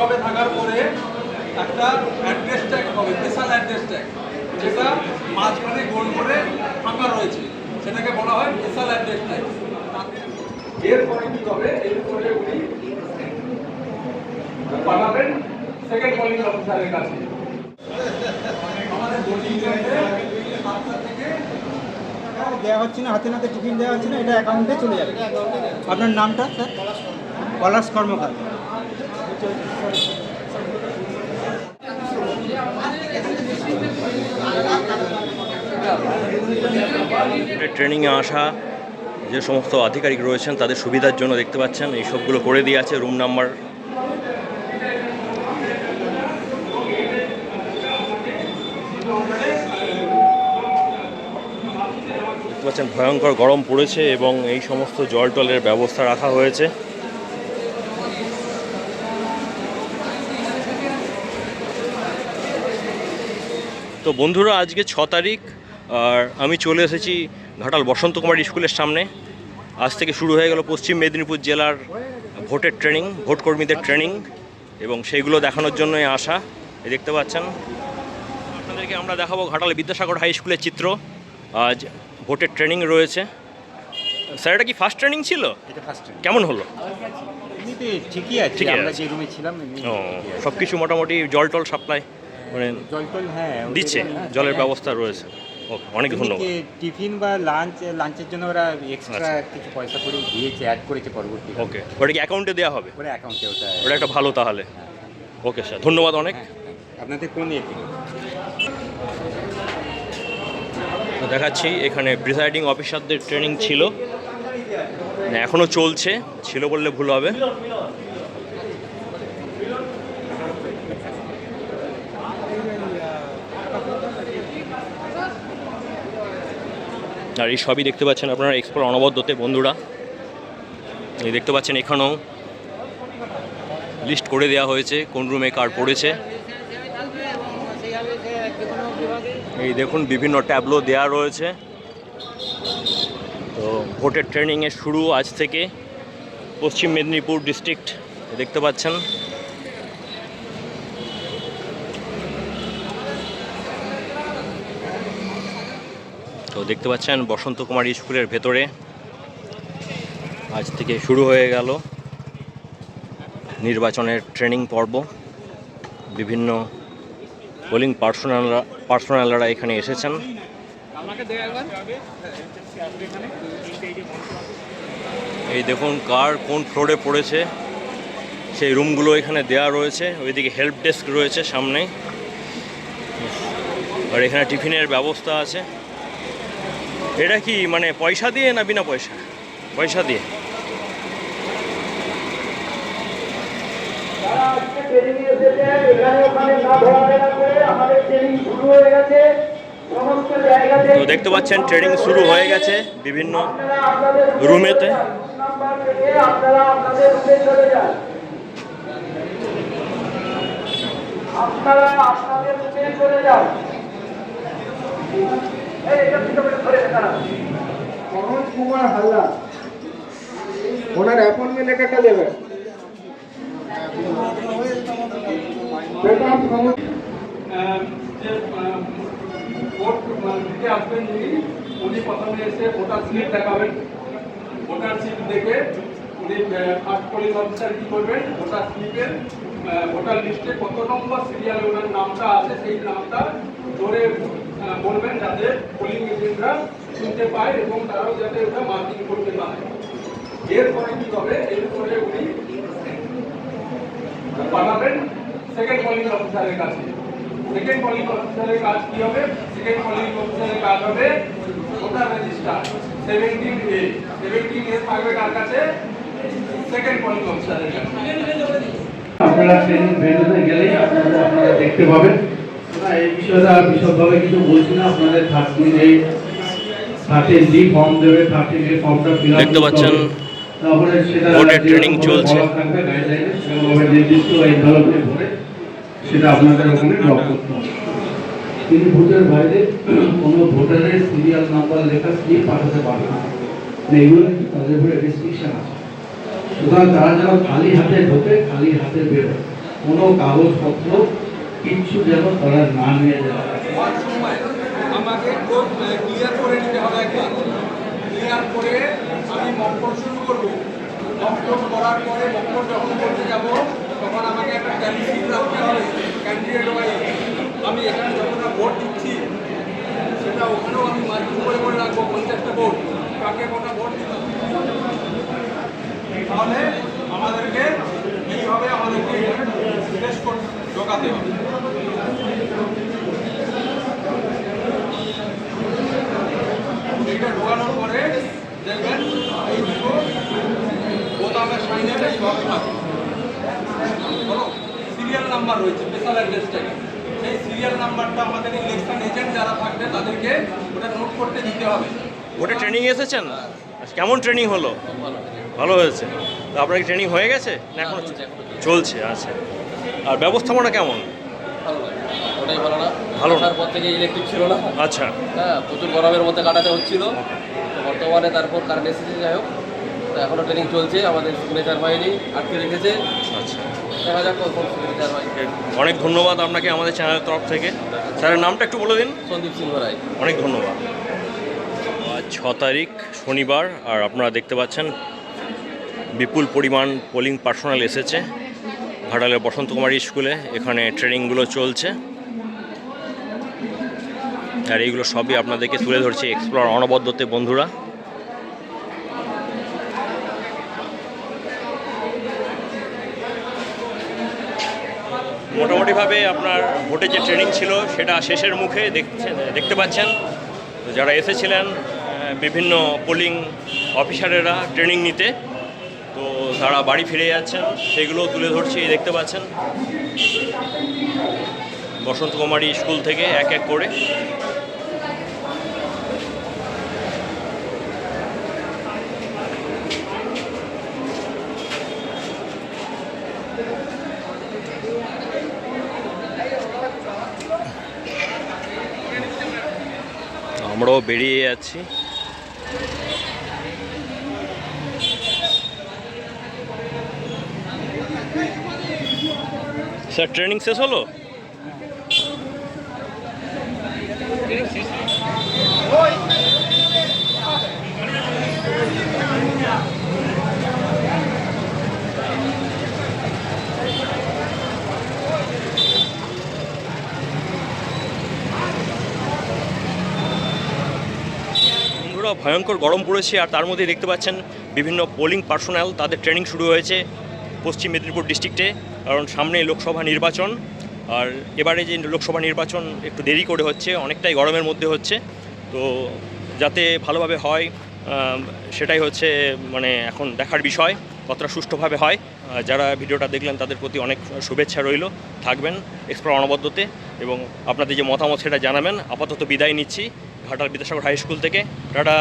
এইভাবে থাকার পরে একটা অ্যাড্রেস ট্যাগ হবে স্পেশাল অ্যাড্রেস ট্যাগ যেটা মাঝখানে গোল করে ফাঁকা রয়েছে। সেটাকে বলা হয় স্পেশাল অ্যাড্রেস ট্যাগ এরপরে কি হবে? এরপরে উনি পাঠাবেন সেকেন্ড পলিং অফিসারের কাছে। আমাদের বোর্ডিং থেকে দেওয়া হচ্ছে না, হাতে নাতে টিফিন দেওয়া হচ্ছে না, এটা অ্যাকাউন্টে চলে যাবে। আপনার নামটা, স্যার? পলাশ কর্মকার। ট্রেনিংয়ে আসা যে সমস্ত আধিকারিক রয়েছেন, তাদের সুবিধার জন্য দেখতে পাচ্ছেন, এই সবগুলো করে দিয়ে আছে রুম নাম্বার দেখতে পাচ্ছেন, ভয়ঙ্কর গরম পড়েছে এবং এই সমস্ত জল টলের ব্যবস্থা রাখা হয়েছে। তো বন্ধুরা আজকে ছ তারিখ আর আমি চলে এসেছি ঘাটাল বসন্ত কুমার স্কুলের সামনে। আজ থেকে শুরু হয়ে গেল পশ্চিম মেদিনীপুর জেলার ভোটের ট্রেনিং ভোট কর্মীদের ট্রেনিং এবং সেইগুলো দেখানোর জন্যই আসা। এই দেখতে পাচ্ছেন আপনাদেরকে আমরা দেখাবো ঘাটাল বিদ্যাসাগর হাই স্কুলের চিত্র। আজ ভোটের ট্রেনিং রয়েছে। স্যার এটা কি ফার্স্ট ট্রেনিং ছিল? কেমন হলো? ঠিকই আছে আমরা। যে রুমে ছিলাম সব কিছু মোটামুটি জল টল সাপ্লাই। মানে হ্যাঁ দিচ্ছে হ্যাঁ, জলের হ্যাঁ। ব্যবস্থা রয়েছে। ওকে অনেক ধন্যবাদ। টিফিন বা লাঞ্চ লাঞ্চের জন্য ওরা এক্সট্রা আচ্ছা। কিছু পয়সা করে দিয়েছে অ্যাড করেছে পরবর্তী ওকে ওটা কি অ্যাকাউন্টে দেওয়া হবে? ওটা অ্যাকাউন্টে ওটা ওটা একটা ভালো তাহলে। ওকে স্যার ধন্যবাদ অনেক। আপনাদের কোন দেখাচ্ছি এখানে প্রিসাইডিং অফিসারদের ট্রেনিং ছিল। না, এখনও চলছে ছিল বললে ভুল হবে। আর এই সবই দেখতে পাচ্ছেন আপনারা এক্সপ্লোর অনবদ্যতে বন্ধুরা। এই দেখতে পাচ্ছেন এখানেও লিস্ট করে দেওয়া হয়েছে কোন রুমে কার পড়েছে। এই দেখুন বিভিন্ন ট্যাবলো দেওয়া রয়েছে। তো ভোটের ট্রেনিংয়ের শুরু আজ থেকে পশ্চিম মেদিনীপুর ডিস্ট্রিক্ট, দেখতে পাচ্ছেন। দেখতে পাচ্ছেন বসন্ত কুমার স্কুলের ভেতরে। আজ থেকে শুরু হয়ে গেল নির্বাচনের ট্রেনিং পর্ব। বিভিন্ন পোলিং পার্সোনালরা পার্সোনালরা এখানে এসেছেন। এই দেখুন কার কোন ফ্লোরে পড়েছে। সেই রুমগুলো এখানে দেয়া রয়েছে। ওইদিকে হেল্প ডেস্ক রয়েছে সামনে। আর এখানে টিফিনের ব্যবস্থা আছে। এটা কি মানে পয়সা দিয়ে না বিনা পয়সা? পয়সা দিয়ে। তো দেখতে পাচ্ছেন ট্রেনিং শুরু হয়ে গেছে বিভিন্ন রুমেতে। আপনারা আপনাদের চলে যান। মনোজ কুমার হালদার ওনার অ্যাপয়েন্টমেন্ট লেটারটা দেবেন দিতে আসবেন যিনি উনি প্রথমে এসে ভোটার স্লিপ দেখাবেন ভোটার স্লিপ দেখে উনি ফার্স্ট পোলিং অফিসার কি করবেন? ভোটার স্লিপের ভোটার লিস্টে কত নম্বর সিরিয়ালে ওনার নামটা আছে সেই নামটা ধরে বলবেন যাতে পোলিং এজেন্টরা শুনতে পায় এবং তারাও যাতে ওটা মার্কিং করতে পারে। এরপরে কি হবে? এরপরে উনি পাঠাবেন সেকেন্ড পলিং অফিসারের কাছে। সেকেন্ড পলিং অফিসারের কাজ কি হবে? সেকেন্ড পলিং অফিসারের কাজ হবে voter register seventeen A seventeen A থাকবে কার কাছে? সেকেন্ড পলিং অফিসারের কাছে। আপনারা ট্রেনিং ভেন্যুতে গেলেই আপনারা আপনারা দেখতে পাবেন। এই বিষয়টা বিশদভাবে কিছু বলছি না। আপনাদের থার্টিন এই থার্টিন ডি ফর্ম দেবে থার্টিন এ ফর্মটা ফিল দেখতে পাচ্ছেন তারপরে সেটা ভোটের যেরকম চলছে। নির্দিষ্ট এনভেলপে ভরে সেটা আপনাদের ওখানে ড্রপ করতে হবে। তিনি ভোটের বাইরে কোনো ভোটারের সিরিয়াল নাম্বার লেখা স্লিপ পাঠাতে পারবে না। মানে এগুলো তাদের উপরে রেস্ট্রিকশন আছে। সুতরাং তারা যেন খালি হাতে ঢোকে খালি হাতে বেরোয়। কোনো কাগজপত্র কিচ্ছু যেন তারা না নিয়ে সময় আমাকে ক্লিয়ার করে নিতে হবে একবার। ক্লিয়ার করে আমি মক্কর শুরু করব। মক্কর করার পরে মক্কর যখন করতে যাব, তখন আমাকে একটা ক্যান্ডিডেট রাখতে হবে ক্যান্ডিডেট ওয়াইজ আমি এখানে যতটা ভোট দিচ্ছি, সেটা ওখানেও আমি মার্কিং করে করে রাখব, পঞ্চাশটা ভোট কাকে কটা ভোট দিতে তাহলে আমাদেরকে এইভাবে আমাদেরকে শেষ করতে ঢোকাতে হবে। এইটা ঢোকানোর পরে দেখবেন এই দুটো বোতামের সাইনে এইভাবে থাকে বলো সিরিয়াল নাম্বার রয়েছে স্পেশাল অ্যাড্রেসটাকে সেই সিরিয়াল নাম্বারটা আমাদের ইলেকশন এজেন্ট যারা থাকবে তাদেরকে ওটা নোট করতে দিতে হবে। ওটা ট্রেনিং এসেছেন কেমন ট্রেনিং হলো? ভালো হয়েছে। তো আপনার কি ট্রেনিং হয়ে গেছে? না এখন চলছে আচ্ছা। আর ব্যবস্থাপনা কেমন? ভালো ওটাই ভালো না। ভালো না। তারপর থেকে ইলেকট্রিক ছিল না। আচ্ছা। হ্যাঁ প্রচুর গরমের মধ্যে কাটাতে হচ্ছিল। তো বর্তমানে তারপর কারেন্ট এসেছে যাই হোক। এখনও ট্রেনিং চলছে আমাদের সিগনেচার বাহিনী আটকে রেখেছে। আচ্ছা দেখা যাক কখন সিগনেচার হয় অনেক ধন্যবাদ আপনাকে আমাদের চ্যানেলের তরফ থেকে। স্যারের নামটা একটু বলে দিন। সন্দীপ সিংহ রায়। অনেক ধন্যবাদ। আজ ছ তারিখ শনিবার আর আপনারা দেখতে পাচ্ছেন বিপুল পরিমাণ পোলিং পার্সোনাল এসেছে। ঘাটালের বসন্ত কুমারী স্কুলে এখানে ট্রেনিংগুলো চলছে। আর এইগুলো সবই আপনাদেরকে তুলে ধরছে এক্সপ্লোর অনবদ্যতে বন্ধুরা। মোটামুটিভাবে আপনার ভোটে যে ট্রেনিং ছিল সেটা শেষের মুখে দেখতে পাচ্ছেন। যারা এসেছিলেন বিভিন্ন পোলিং অফিসারেরা ট্রেনিং নিতে তারা বাড়ি ফিরে যাচ্ছেন সেগুলো তুলে ধরছি দেখতে পাচ্ছেন। বসন্ত কুমারী স্কুল থেকে এক এক করে। আমরাও বেরিয়ে যাচ্ছি। স্যার ট্রেনিং শেষ হলো? ভয়ঙ্কর গরম পড়েছে আর তার মধ্যে দেখতে পাচ্ছেন বিভিন্ন পোলিং পার্সোনাল, তাদের ট্রেনিং শুরু হয়েছে। পশ্চিম মেদিনীপুর ডিস্ট্রিক্টে কারণ সামনে লোকসভা নির্বাচন। আর এবারে যে লোকসভা নির্বাচন একটু দেরি করে হচ্ছে, অনেকটাই গরমের মধ্যে হচ্ছে। তো যাতে ভালোভাবে হয় সেটাই হচ্ছে মানে এখন দেখার বিষয়, কতটা সুষ্ঠুভাবে হয়। যারা ভিডিওটা দেখলেন, তাদের প্রতি অনেক শুভেচ্ছা রইল। থাকবেন এক্সপ্লোর অনবদ্যতে। এবং আপনাদের যে মতামত, সেটা জানাবেন। আপাতত বিদায় নিচ্ছি। ঘাটাল বিদ্যাসাগর হাই স্কুল থেকে। টাটা!